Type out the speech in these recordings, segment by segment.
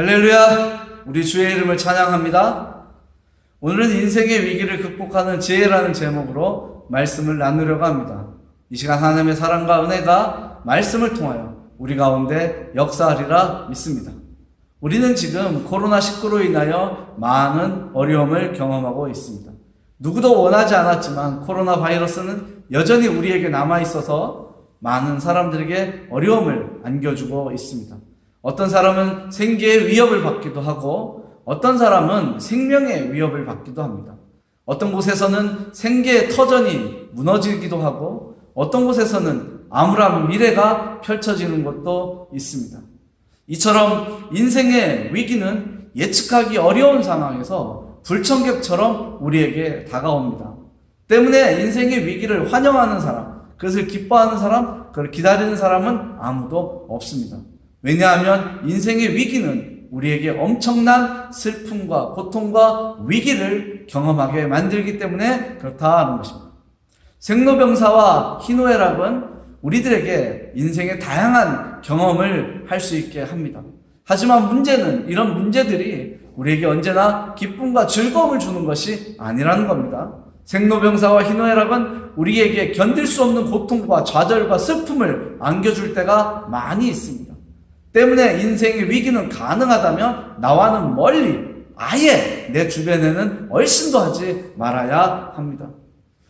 할렐루야! 우리 주의 이름을 찬양합니다. 오늘은 인생의 위기를 극복하는 지혜라는 제목으로 말씀을 나누려고 합니다. 이 시간 하나님의 사랑과 은혜가 말씀을 통하여 우리 가운데 역사하리라 믿습니다. 우리는 지금 코로나19로 인하여 많은 어려움을 경험하고 있습니다. 누구도 원하지 않았지만 코로나 바이러스는 여전히 우리에게 남아 있어서 많은 사람들에게 어려움을 안겨주고 있습니다. 어떤 사람은 생계의 위협을 받기도 하고 어떤 사람은 생명의 위협을 받기도 합니다. 어떤 곳에서는 생계의 터전이 무너지기도 하고 어떤 곳에서는 암울한 미래가 펼쳐지는 것도 있습니다. 이처럼 인생의 위기는 예측하기 어려운 상황에서 불청객처럼 우리에게 다가옵니다. 때문에 인생의 위기를 환영하는 사람, 그것을 기뻐하는 사람, 그걸 기다리는 사람은 아무도 없습니다. 왜냐하면 인생의 위기는 우리에게 엄청난 슬픔과 고통과 위기를 경험하게 만들기 때문에 그렇다는 것입니다. 생로병사와 희노애락은 우리들에게 인생의 다양한 경험을 할 수 있게 합니다. 하지만 문제는 이런 문제들이 우리에게 언제나 기쁨과 즐거움을 주는 것이 아니라는 겁니다. 생로병사와 희노애락은 우리에게 견딜 수 없는 고통과 좌절과 슬픔을 안겨줄 때가 많이 있습니다. 때문에 인생의 위기는 가능하다면 나와는 멀리 아예 내 주변에는 얼씬도 하지 말아야 합니다.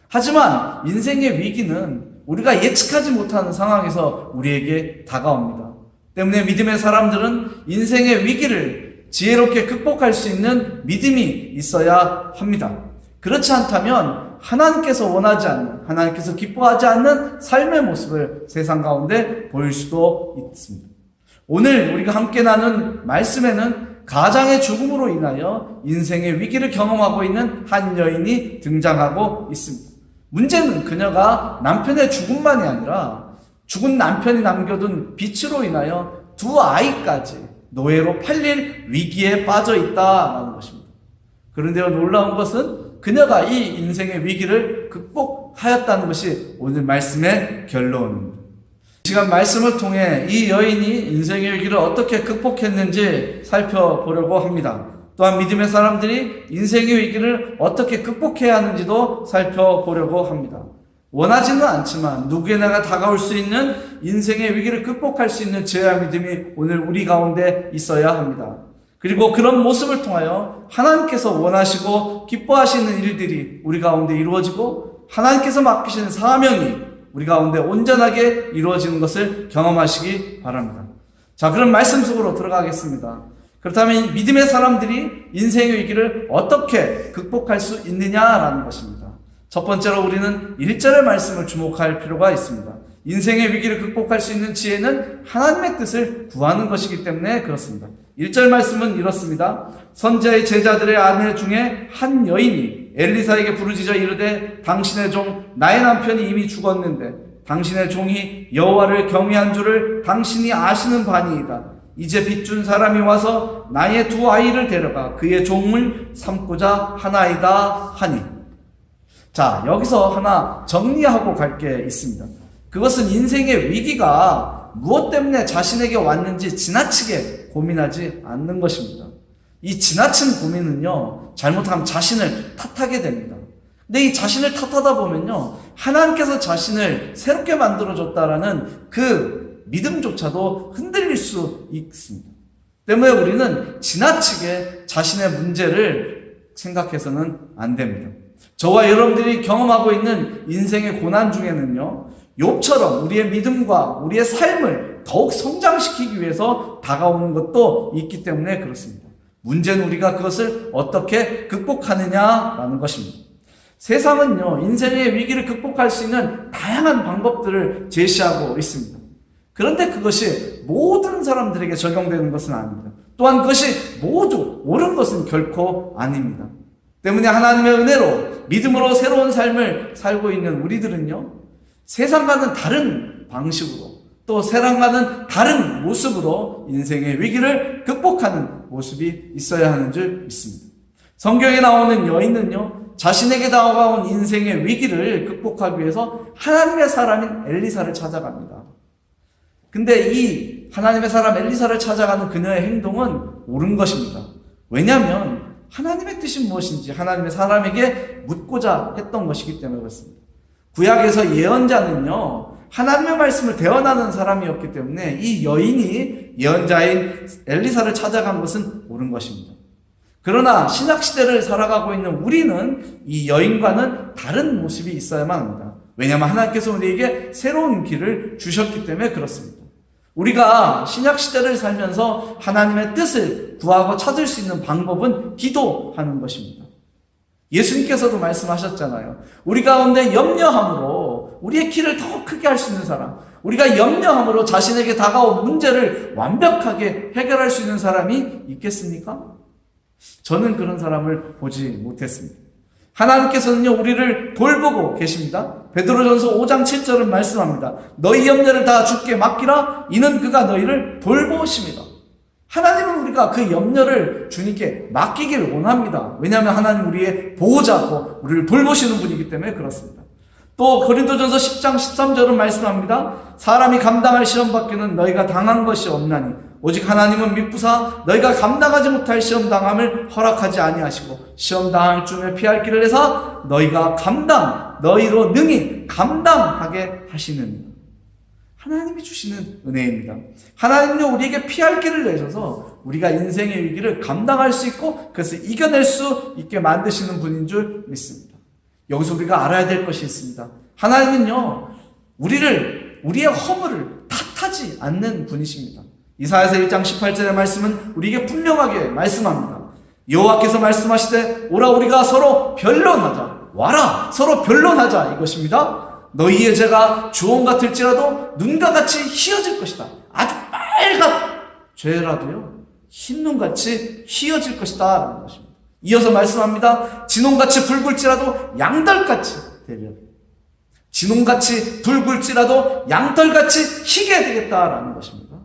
하지만 인생의 위기는 우리가 예측하지 못하는 상황에서 우리에게 다가옵니다. 때문에 믿음의 사람들은 인생의 위기를 지혜롭게 극복할 수 있는 믿음이 있어야 합니다. 그렇지 않다면 하나님께서 원하지 않는, 하나님께서 기뻐하지 않는 삶의 모습을 세상 가운데 보일 수도 있습니다. 오늘 우리가 함께 나눈 말씀에는 가장의 죽음으로 인하여 인생의 위기를 경험하고 있는 한 여인이 등장하고 있습니다. 문제는 그녀가 남편의 죽음만이 아니라 죽은 남편이 남겨둔 빚으로 인하여 두 아이까지 노예로 팔릴 위기에 빠져 있다라는 것입니다. 그런데 놀라운 것은 그녀가 이 인생의 위기를 극복하였다는 것이 오늘 말씀의 결론입니다. 시간 말씀을 통해 이 여인이 인생의 위기를 어떻게 극복했는지 살펴보려고 합니다. 또한 믿음의 사람들이 인생의 위기를 어떻게 극복해야 하는지도 살펴보려고 합니다. 원하지는 않지만 누구에나가 다가올 수 있는 인생의 위기를 극복할 수 있는 지혜와 믿음이 오늘 우리 가운데 있어야 합니다. 그리고 그런 모습을 통하여 하나님께서 원하시고 기뻐하시는 일들이 우리 가운데 이루어지고 하나님께서 맡기시는 사명이 우리 가운데 온전하게 이루어지는 것을 경험하시기 바랍니다. 자, 그럼 말씀 속으로 들어가겠습니다. 그렇다면 믿음의 사람들이 인생의 위기를 어떻게 극복할 수 있느냐라는 것입니다. 첫 번째로 우리는 1절의 말씀을 주목할 필요가 있습니다. 인생의 위기를 극복할 수 있는 지혜는 하나님의 뜻을 구하는 것이기 때문에 그렇습니다. 1절 말씀은 이렇습니다. 선자의 제자들의 아내 중에 한 여인이 엘리사에게 부르짖어 이르되 당신의 종 나의 남편이 이미 죽었는데 당신의 종이 여호와를 경외한 줄을 당신이 아시는 바니이다. 이제 빚준 사람이 와서 나의 두 아이를 데려가 그의 종을 삼고자 하나이다 하니. 자, 여기서 하나 정리하고 갈 게 있습니다. 그것은 인생의 위기가 무엇 때문에 자신에게 왔는지 지나치게 고민하지 않는 것입니다. 이 지나친 고민은요, 잘못하면 자신을 탓하게 됩니다. 근데 이 자신을 탓하다 보면요, 하나님께서 자신을 새롭게 만들어줬다라는 그 믿음조차도 흔들릴 수 있습니다. 때문에 우리는 지나치게 자신의 문제를 생각해서는 안 됩니다. 저와 여러분들이 경험하고 있는 인생의 고난 중에는요, 욥처럼 우리의 믿음과 우리의 삶을 더욱 성장시키기 위해서 다가오는 것도 있기 때문에 그렇습니다. 문제는 우리가 그것을 어떻게 극복하느냐라는 것입니다. 세상은요, 인생의 위기를 극복할 수 있는 다양한 방법들을 제시하고 있습니다. 그런데 그것이 모든 사람들에게 적용되는 것은 아닙니다. 또한 그것이 모두 옳은 것은 결코 아닙니다. 때문에 하나님의 은혜로 믿음으로 새로운 삶을 살고 있는 우리들은요, 세상과는 다른 방식으로 또 세상과는 다른 모습으로 인생의 위기를 극복하는 모습이 있어야 하는 줄 믿습니다. 성경에 나오는 여인은요, 자신에게 다가온 인생의 위기를 극복하기 위해서 하나님의 사람인 엘리사를 찾아갑니다. 근데 이 하나님의 사람 엘리사를 찾아가는 그녀의 행동은 옳은 것입니다. 왜냐하면 하나님의 뜻이 무엇인지 하나님의 사람에게 묻고자 했던 것이기 때문에 그렇습니다. 구약에서 예언자는요, 하나님의 말씀을 대언하는 사람이었기 때문에 이 여인이 예언자인 엘리사를 찾아간 것은 옳은 것입니다. 그러나 신약시대를 살아가고 있는 우리는 이 여인과는 다른 모습이 있어야만 합니다. 왜냐하면 하나님께서 우리에게 새로운 길을 주셨기 때문에 그렇습니다. 우리가 신약시대를 살면서 하나님의 뜻을 구하고 찾을 수 있는 방법은 기도하는 것입니다. 예수님께서도 말씀하셨잖아요. 우리 가운데 염려함으로 우리의 길을 더 크게 할 수 있는 사람, 우리가 염려함으로 자신에게 다가온 문제를 완벽하게 해결할 수 있는 사람이 있겠습니까? 저는 그런 사람을 보지 못했습니다. 하나님께서는요, 우리를 돌보고 계십니다. 베드로전서 5장 7절은 말씀합니다. 너희 염려를 다 주께 맡기라. 이는 그가 너희를 돌보십니다. 하나님은 우리가 그 염려를 주님께 맡기길 원합니다. 왜냐하면 하나님 우리의 보호자고 우리를 돌보시는 분이기 때문에 그렇습니다. 또 고린도전서 10장 13절은 말씀합니다. 사람이 감당할 시험 밖에는 너희가 당한 것이 없나니 오직 하나님은 미쁘사 너희가 감당하지 못할 시험 당함을 허락하지 아니하시고 시험 당할 쯤에 피할 길을 내사 너희가 감당 너희로 능히 감당하게 하시는 하나님이 주시는 은혜입니다. 하나님은 우리에게 피할 길을 내셔서 우리가 인생의 위기를 감당할 수 있고 그것을 이겨낼 수 있게 만드시는 분인 줄 믿습니다. 여기서 우리가 알아야 될 것이 있습니다. 하나님은요, 우리를, 우리의 허물을 탓하지 않는 분이십니다. 이사야서 1장 18절의 말씀은 우리에게 분명하게 말씀합니다. 여호와께서 말씀하시되 오라 우리가 서로 변론하자. 와라 서로 변론하자 이것입니다. 너희의 죄가 주홍 같을지라도 눈과 같이 희어질 것이다. 아주 빨갛 죄라도요 흰 눈같이 희어질 것이다 라는 것입니다. 이어서 말씀합니다. 진홍같이 붉을지라도 양털같이 되려. 진홍같이 붉을지라도 양털같이 희게 되겠다라는 것입니다.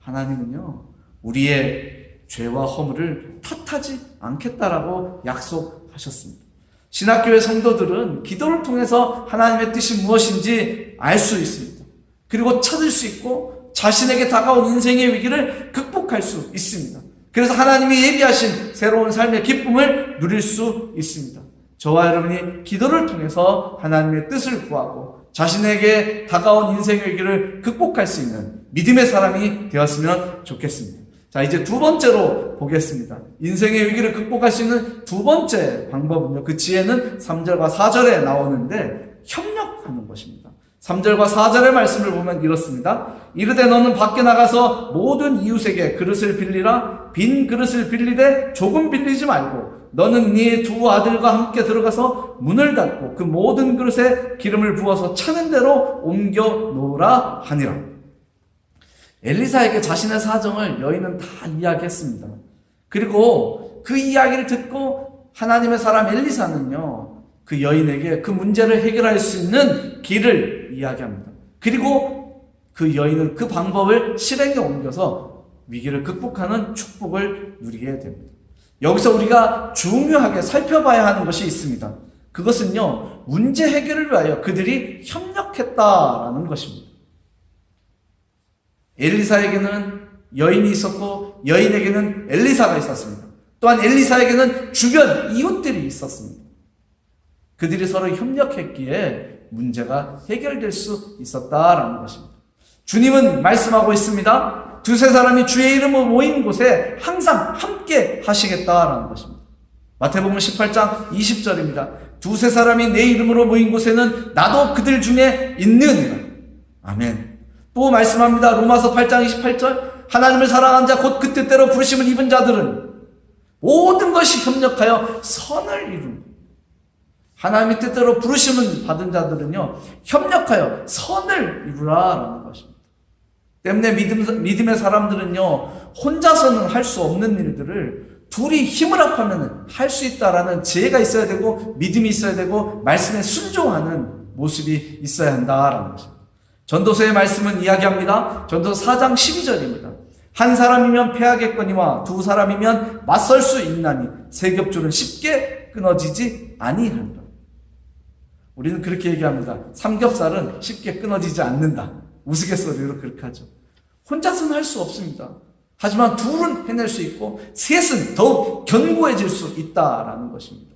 하나님은요, 우리의 죄와 허물을 탓하지 않겠다라고 약속하셨습니다. 신학교의 성도들은 기도를 통해서 하나님의 뜻이 무엇인지 알 수 있습니다. 그리고 찾을 수 있고 자신에게 다가온 인생의 위기를 극복할 수 있습니다. 그래서 하나님이 예비하신 새로운 삶의 기쁨을 누릴 수 있습니다. 저와 여러분이 기도를 통해서 하나님의 뜻을 구하고 자신에게 다가온 인생의 위기를 극복할 수 있는 믿음의 사람이 되었으면 좋겠습니다. 자, 이제 두 번째로 보겠습니다. 인생의 위기를 극복할 수 있는 두 번째 방법은요. 그 지혜는 3절과 4절에 나오는데 협력하는 것입니다. 3절과 4절의 말씀을 보면 이렇습니다. 이르되 너는 밖에 나가서 모든 이웃에게 그릇을 빌리라 빈 그릇을 빌리되 조금 빌리지 말고 너는 네 두 아들과 함께 들어가서 문을 닫고 그 모든 그릇에 기름을 부어서 차는 대로 옮겨 놓으라 하니라. 엘리사에게 자신의 사정을 여인은 다 이야기했습니다. 그리고 그 이야기를 듣고 하나님의 사람 엘리사는요, 그 여인에게 그 문제를 해결할 수 있는 길을 이야기합니다. 그리고 그 여인은 그 방법을 실행에 옮겨서 위기를 극복하는 축복을 누리게 됩니다. 여기서 우리가 중요하게 살펴봐야 하는 것이 있습니다. 그것은요, 문제 해결을 위하여 그들이 협력했다라는 것입니다. 엘리사에게는 여인이 있었고 여인에게는 엘리사가 있었습니다. 또한 엘리사에게는 주변 이웃들이 있었습니다. 그들이 서로 협력했기에 문제가 해결될 수 있었다라는 것입니다. 주님은 말씀하고 있습니다. 두세 사람이 주의 이름으로 모인 곳에 항상 함께 하시겠다라는 것입니다. 마태복음 18장 20절입니다. 두세 사람이 내 이름으로 모인 곳에는 나도 그들 중에 있느니라. 아멘. 또 말씀합니다. 로마서 8장 28절. 하나님을 사랑한 자 곧 그 뜻대로 부르심을 입은 자들은 모든 것이 협력하여 선을 이룹니다. 하나님의 뜻대로 부르심을 받은 자들은요, 협력하여 선을 이루라라는 것입니다. 때문에 믿음, 믿음의 사람들은요, 혼자서는 할 수 없는 일들을 둘이 힘을 합하면 할 수 있다라는 지혜가 있어야 되고, 믿음이 있어야 되고, 말씀에 순종하는 모습이 있어야 한다라는 것입니다. 전도서의 말씀은 이야기합니다. 전도서 4장 12절입니다. 한 사람이면 패하겠거니와 두 사람이면 맞설 수 있나니 세 겹줄은 쉽게 끊어지지 아니한다. 우리는 그렇게 얘기합니다. 삼겹살은 쉽게 끊어지지 않는다. 우스갯소리로 그렇게 하죠. 혼자서는 할 수 없습니다. 하지만 둘은 해낼 수 있고 셋은 더욱 견고해질 수 있다라는 것입니다.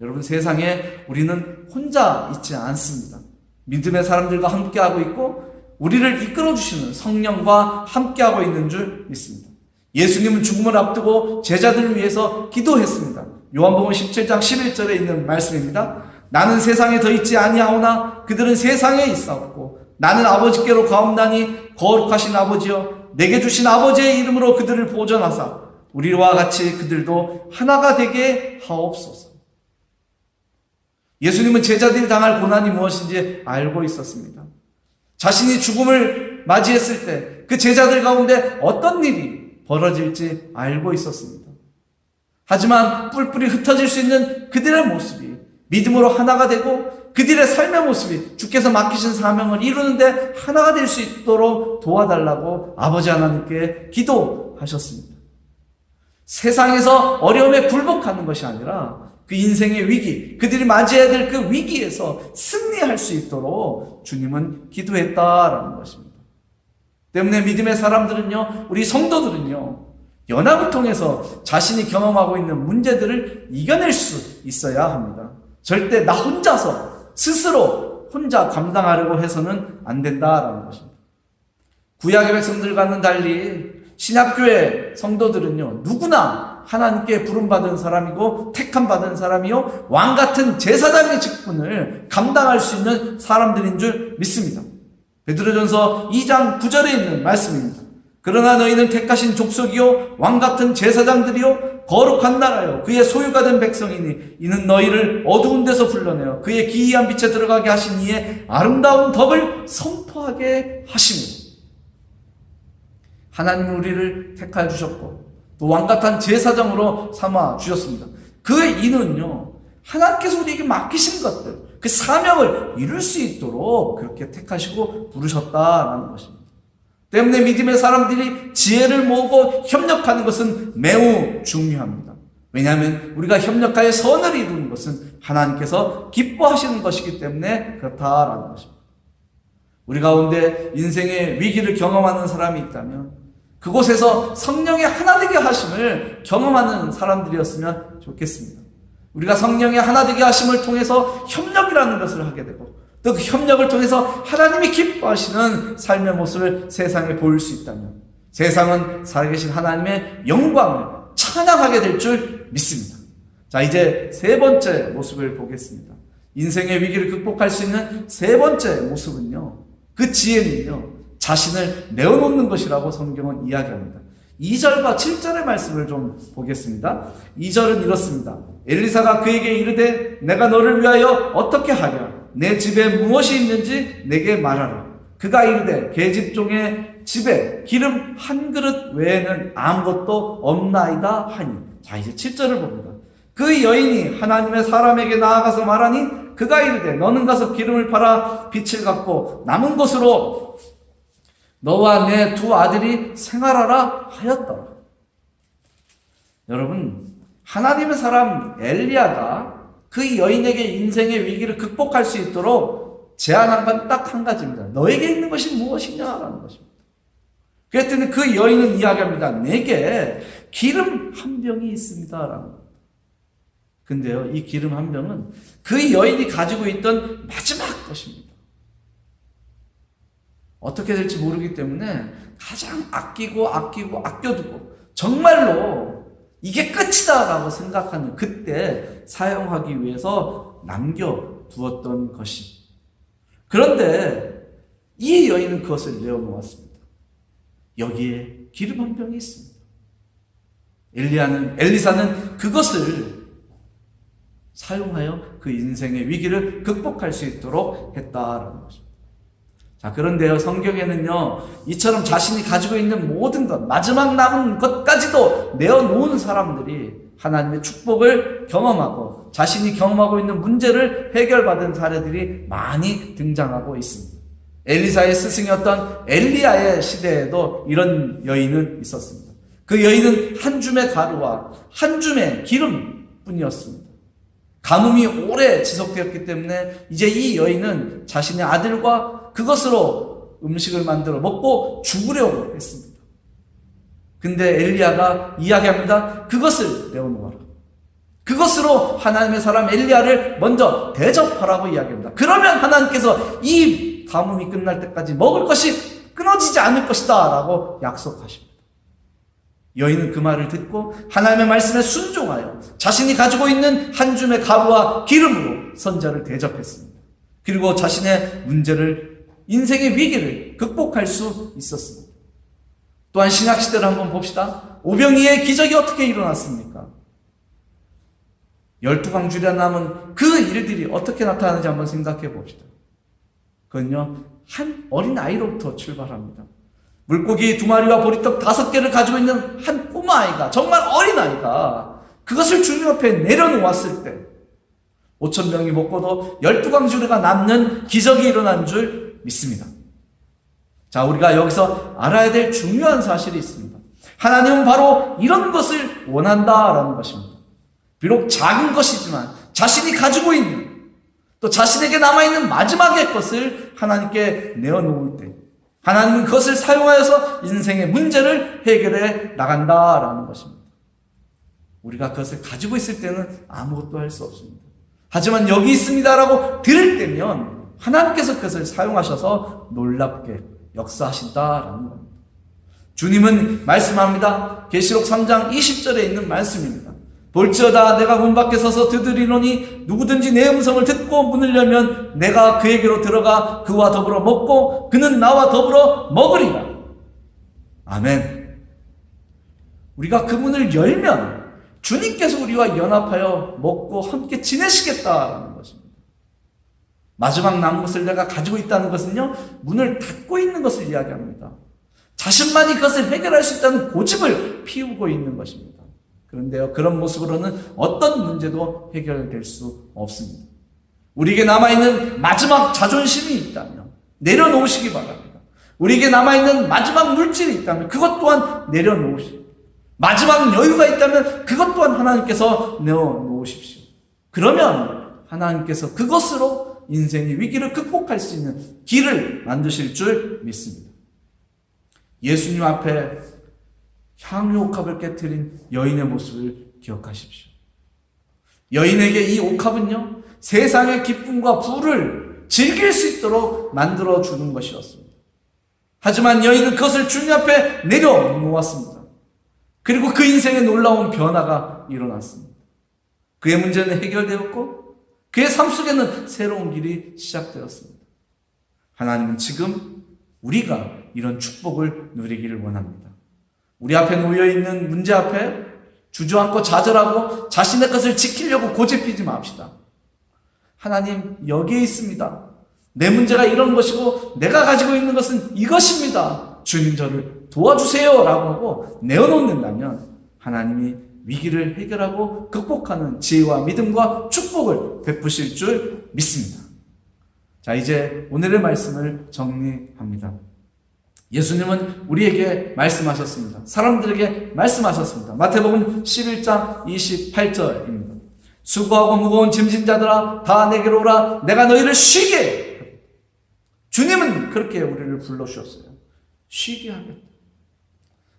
여러분 세상에 우리는 혼자 있지 않습니다. 믿음의 사람들과 함께하고 있고 우리를 이끌어 주시는 성령과 함께하고 있는 줄 믿습니다. 예수님은 죽음을 앞두고 제자들을 위해서 기도했습니다. 요한복음 17장 11절에 있는 말씀입니다. 나는 세상에 더 있지 아니하오나 그들은 세상에 있사옵고 나는 아버지께로 가옵나니 거룩하신 아버지여 내게 주신 아버지의 이름으로 그들을 보존하사 우리와 같이 그들도 하나가 되게 하옵소서. 예수님은 제자들이 당할 고난이 무엇인지 알고 있었습니다. 자신이 죽음을 맞이했을 때 그 제자들 가운데 어떤 일이 벌어질지 알고 있었습니다. 하지만 뿔뿔이 흩어질 수 있는 그들의 모습이 믿음으로 하나가 되고 그들의 삶의 모습이 주께서 맡기신 사명을 이루는데 하나가 될 수 있도록 도와달라고 아버지 하나님께 기도하셨습니다. 세상에서 어려움에 굴복하는 것이 아니라 그 인생의 위기, 그들이 맞이해야 될 그 위기에서 승리할 수 있도록 주님은 기도했다라는 것입니다. 때문에 믿음의 사람들은요, 우리 성도들은요, 연합을 통해서 자신이 경험하고 있는 문제들을 이겨낼 수 있어야 합니다. 절대 나 혼자서 스스로 혼자 감당하려고 해서는 안 된다라는 것입니다. 구약의 백성들과는 달리 신약교회 성도들은요, 누구나 하나님께 부름받은 사람이고 택함 받은 사람이요, 왕 같은 제사장의 직분을 감당할 수 있는 사람들인 줄 믿습니다. 베드로전서 2장 9절에 있는 말씀입니다. 그러나 너희는 택하신 족속이요 왕 같은 제사장들이요 거룩한 나라요 그의 소유가 된 백성이니 이는 너희를 어두운 데서 불러내어 그의 기이한 빛에 들어가게 하신 이의 아름다운 덕을 선포하게 하심이니 하나님 우리를 택하여 주셨고 또 왕 같은 제사장으로 삼아 주셨습니다. 그의 이는요 하나님께서 우리에게 맡기신 것들, 그 사명을 이룰 수 있도록 그렇게 택하시고 부르셨다라는 것입니다. 때문에 믿음의 사람들이 지혜를 모으고 협력하는 것은 매우 중요합니다. 왜냐하면 우리가 협력하여 선을 이루는 것은 하나님께서 기뻐하시는 것이기 때문에 그렇다라는 것입니다. 우리 가운데 인생의 위기를 경험하는 사람이 있다면 그곳에서 성령의 하나 되게 하심을 경험하는 사람들이었으면 좋겠습니다. 우리가 성령의 하나 되게 하심을 통해서 협력이라는 것을 하게 되고 또 그 협력을 통해서 하나님이 기뻐하시는 삶의 모습을 세상에 보일 수 있다면 세상은 살아계신 하나님의 영광을 찬양하게 될 줄 믿습니다. 자, 이제 세 번째 모습을 보겠습니다. 인생의 위기를 극복할 수 있는 세 번째 모습은요. 그 지혜는요. 자신을 내어놓는 것이라고 성경은 이야기합니다. 2절과 7절의 말씀을 좀 보겠습니다. 2절은 이렇습니다. 엘리사가 그에게 이르되 내가 너를 위하여 어떻게 하랴? 내 집에 무엇이 있는지 내게 말하라. 그가 이르되 계집종의 집에 기름 한 그릇 외에는 아무것도 없나이다 하니. 자 이제 7절을 봅니다. 그 여인이 하나님의 사람에게 나아가서 말하니 그가 이르되 너는 가서 기름을 팔아 빛을 갖고 남은 것으로 너와 내 두 아들이 생활하라 하였더라. 여러분, 하나님의 사람 엘리야가 그 여인에게 인생의 위기를 극복할 수 있도록 제안한 건 딱 한 가지입니다. 너에게 있는 것이 무엇이냐라는 것입니다. 그랬더니 그 여인은 이야기합니다. 내게 기름 한 병이 있습니다라는 겁니다. 근데요, 이 기름 한 병은 그 여인이 가지고 있던 마지막 것입니다. 어떻게 될지 모르기 때문에 가장 아끼고 아끼고 아껴두고 정말로 이게 끝이다라고 생각하는 그때 사용하기 위해서 남겨두었던 것이. 그런데 이 여인은 그것을 내어놓았습니다. 여기에 기름 한 병이 있습니다. 엘리야는 엘리사는 그것을 사용하여 그 인생의 위기를 극복할 수 있도록 했다라는 것입니다. 자, 그런데요, 성경에는요, 이처럼 자신이 가지고 있는 모든 것, 마지막 남은 것까지도 내어놓은 사람들이 하나님의 축복을 경험하고 자신이 경험하고 있는 문제를 해결받은 사례들이 많이 등장하고 있습니다. 엘리사의 스승이었던 엘리야의 시대에도 이런 여인은 있었습니다. 그 여인은 한 줌의 가루와 한 줌의 기름 뿐이었습니다. 가뭄이 오래 지속되었기 때문에 이제 이 여인은 자신의 아들과 그것으로 음식을 만들어 먹고 죽으려고 했습니다. 근데 엘리야가 이야기합니다. 그것을 내어놓아라. 그것으로 하나님의 사람 엘리야를 먼저 대접하라고 이야기합니다. 그러면 하나님께서 이 가뭄이 끝날 때까지 먹을 것이 끊어지지 않을 것이다 라고 약속하십니다. 여인은 그 말을 듣고 하나님의 말씀에 순종하여 자신이 가지고 있는 한 줌의 가루와 기름으로 선자를 대접했습니다. 그리고 자신의 문제를 인생의 위기를 극복할 수 있었습니다. 또한 신약 시대를 한번 봅시다. 오병이의 기적이 어떻게 일어났습니까? 열두 강주리에 남은 그 일들이 어떻게 나타나는지 한번 생각해 봅시다. 그건요, 한 어린 아이로부터 출발합니다. 물고기 두 마리와 보리떡 다섯 개를 가지고 있는 한 꼬마아이가, 정말 어린 아이가 그것을 주님 앞에 내려놓았을 때, 5천 명이 먹고도 열두 강주리가 남는 기적이 일어난 줄 믿습니다. 자, 우리가 여기서 알아야 될 중요한 사실이 있습니다. 하나님은 바로 이런 것을 원한다라는 것입니다. 비록 작은 것이지만 자신이 가지고 있는 또 자신에게 남아있는 마지막의 것을 하나님께 내어놓을 때 하나님은 그것을 사용하여서 인생의 문제를 해결해 나간다라는 것입니다. 우리가 그것을 가지고 있을 때는 아무것도 할 수 없습니다. 하지만 여기 있습니다라고 들을 때면 하나님께서 그것을 사용하셔서 놀랍게 역사하신다라는 겁니다. 주님은 말씀합니다. 계시록 3장 20절에 있는 말씀입니다. 볼지어다 내가 문 밖에 서서 두드리노니 누구든지 내 음성을 듣고 문을 열면 내가 그에게로 들어가 그와 더불어 먹고 그는 나와 더불어 먹으리라. 아멘. 우리가 그 문을 열면 주님께서 우리와 연합하여 먹고 함께 지내시겠다라는 것입니다. 마지막 남은 것을 내가 가지고 있다는 것은요, 문을 닫고 있는 것을 이야기합니다. 자신만이 그것을 해결할 수 있다는 고집을 피우고 있는 것입니다. 그런데요, 그런 모습으로는 어떤 문제도 해결될 수 없습니다. 우리에게 남아있는 마지막 자존심이 있다면 내려놓으시기 바랍니다. 우리에게 남아있는 마지막 물질이 있다면 그것 또한 내려놓으시고 마지막 여유가 있다면 그것 또한 하나님께서 내어놓으십시오. 그러면 하나님께서 그것으로 인생의 위기를 극복할 수 있는 길을 만드실 줄 믿습니다. 예수님 앞에 향유 옥합을 깨뜨린 여인의 모습을 기억하십시오. 여인에게 이 옥합은요, 세상의 기쁨과 부를 즐길 수 있도록 만들어 주는 것이었습니다. 하지만 여인은 그것을 주님 앞에 내려놓았습니다. 그리고 그 인생에 놀라운 변화가 일어났습니다. 그의 문제는 해결되었고, 그의 삶 속에는 새로운 길이 시작되었습니다. 하나님은 지금 우리가 이런 축복을 누리기를 원합니다. 우리 앞에 놓여 있는 문제 앞에 주저앉고 좌절하고 자신의 것을 지키려고 고집피지 맙시다. 하나님, 여기에 있습니다. 내 문제가 이런 것이고 내가 가지고 있는 것은 이것입니다. 주님 저를 도와주세요. 라고 하고 내어놓는다면 하나님이 위기를 해결하고 극복하는 지혜와 믿음과 축복을 베푸실 줄 믿습니다. 자, 이제 오늘의 말씀을 정리합니다. 예수님은 우리에게 말씀하셨습니다. 사람들에게 말씀하셨습니다. 마태복음 11장 28절입니다. 수고하고 무거운 짐진 자들아 다 내게로 오라 내가 너희를 쉬게 주님은 그렇게 우리를 불러주셨어요. 쉬게 하겠다.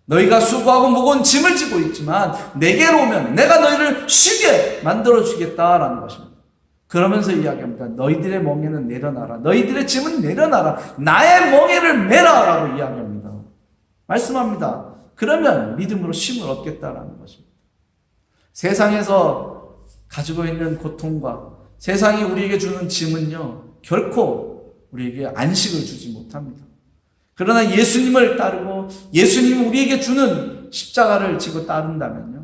너희가 수고하고 무거운 짐을 지고 있지만 내게로 오면 내가 너희를 쉬게 만들어 주겠다라는 것입니다. 그러면서 이야기합니다. 너희들의 멍에는 내려놔라. 너희들의 짐은 내려놔라. 나의 멍에를 메라 라고 이야기합니다. 말씀합니다. 그러면 믿음으로 쉼을 얻겠다라는 것입니다. 세상에서 가지고 있는 고통과 세상이 우리에게 주는 짐은요, 결코 우리에게 안식을 주지 못합니다. 그러나 예수님을 따르고 예수님이 우리에게 주는 십자가를 지고 따른다면요.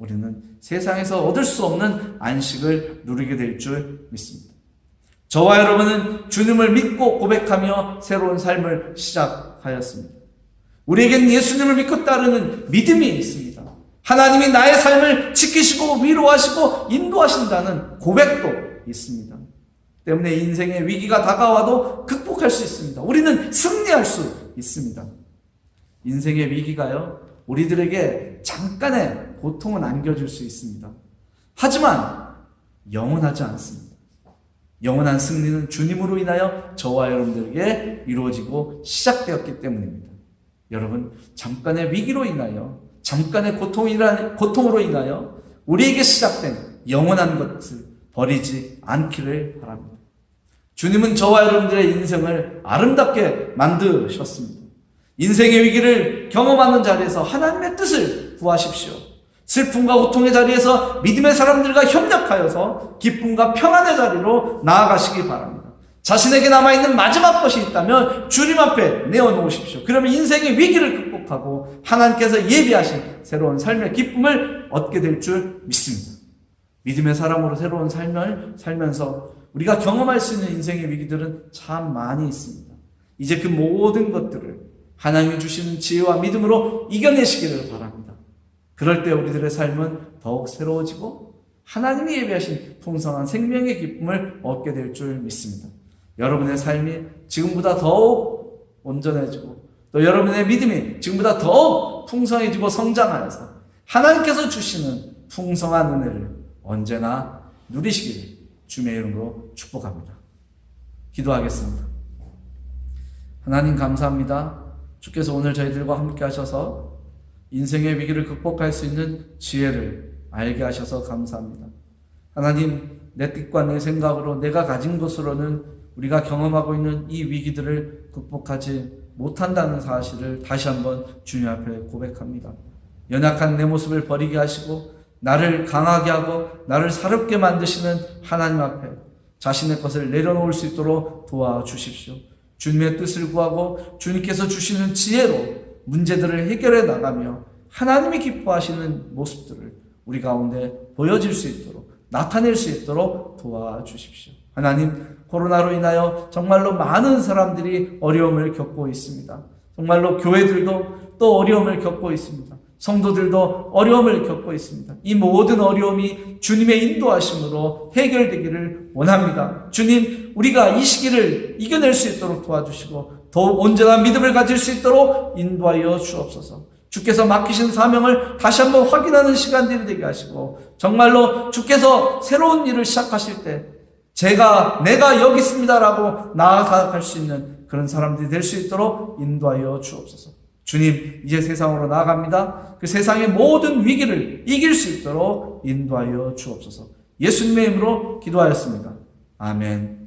우리는 세상에서 얻을 수 없는 안식을 누리게 될 줄 믿습니다. 저와 여러분은 주님을 믿고 고백하며 새로운 삶을 시작하였습니다. 우리에겐 예수님을 믿고 따르는 믿음이 있습니다. 하나님이 나의 삶을 지키시고 위로하시고 인도하신다는 고백도 있습니다. 때문에 인생의 위기가 다가와도 극복할 수 있습니다. 우리는 승리할 수 있습니다. 인생의 위기가요, 우리들에게 잠깐의 고통은 안겨줄 수 있습니다. 하지만 영원하지 않습니다. 영원한 승리는 주님으로 인하여 저와 여러분들에게 이루어지고 시작되었기 때문입니다. 여러분, 잠깐의 위기로 인하여, 잠깐의 고통으로 인하여 우리에게 시작된 영원한 것을 버리지 않기를 바랍니다. 주님은 저와 여러분들의 인생을 아름답게 만드셨습니다. 인생의 위기를 경험하는 자리에서 하나님의 뜻을 구하십시오. 슬픔과 고통의 자리에서 믿음의 사람들과 협력하여서 기쁨과 평안의 자리로 나아가시기 바랍니다. 자신에게 남아있는 마지막 것이 있다면 주님 앞에 내어놓으십시오. 그러면 인생의 위기를 극복하고 하나님께서 예비하신 새로운 삶의 기쁨을 얻게 될 줄 믿습니다. 믿음의 사람으로 새로운 삶을 살면서 우리가 경험할 수 있는 인생의 위기들은 참 많이 있습니다. 이제 그 모든 것들을 하나님이 주시는 지혜와 믿음으로 이겨내시기를 바랍니다. 그럴 때 우리들의 삶은 더욱 새로워지고 하나님이 예비하신 풍성한 생명의 기쁨을 얻게 될 줄 믿습니다. 여러분의 삶이 지금보다 더욱 온전해지고 또 여러분의 믿음이 지금보다 더욱 풍성해지고 성장하여서 하나님께서 주시는 풍성한 은혜를 언제나 누리시기를 주님의 이름으로 축복합니다. 기도하겠습니다. 하나님 감사합니다. 주께서 오늘 저희들과 함께 하셔서 인생의 위기를 극복할 수 있는 지혜를 알게 하셔서 감사합니다. 하나님, 내 뜻과 내 생각으로 내가 가진 것으로는 우리가 경험하고 있는 이 위기들을 극복하지 못한다는 사실을 다시 한번 주님 앞에 고백합니다. 연약한 내 모습을 버리게 하시고 나를 강하게 하고 나를 사롭게 만드시는 하나님 앞에 자신의 것을 내려놓을 수 있도록 도와주십시오. 주님의 뜻을 구하고 주님께서 주시는 지혜로 문제들을 해결해 나가며 하나님이 기뻐하시는 모습들을 우리 가운데 보여질 수 있도록 나타낼 수 있도록 도와주십시오. 하나님, 코로나로 인하여 정말로 많은 사람들이 어려움을 겪고 있습니다. 정말로 교회들도 또 어려움을 겪고 있습니다. 성도들도 어려움을 겪고 있습니다. 이 모든 어려움이 주님의 인도하심으로 해결되기를 원합니다. 주님, 우리가 이 시기를 이겨낼 수 있도록 도와주시고 더욱 온전한 믿음을 가질 수 있도록 인도하여 주옵소서. 주께서 맡기신 사명을 다시 한번 확인하는 시간들이 되게 하시고 정말로 주께서 새로운 일을 시작하실 때 제가 내가 여기 있습니다라고 나아갈 수 있는 그런 사람들이 될 수 있도록 인도하여 주옵소서. 주님, 이제 세상으로 나아갑니다. 그 세상의 모든 위기를 이길 수 있도록 인도하여 주옵소서. 예수님의 이름으로 기도하였습니다. 아멘.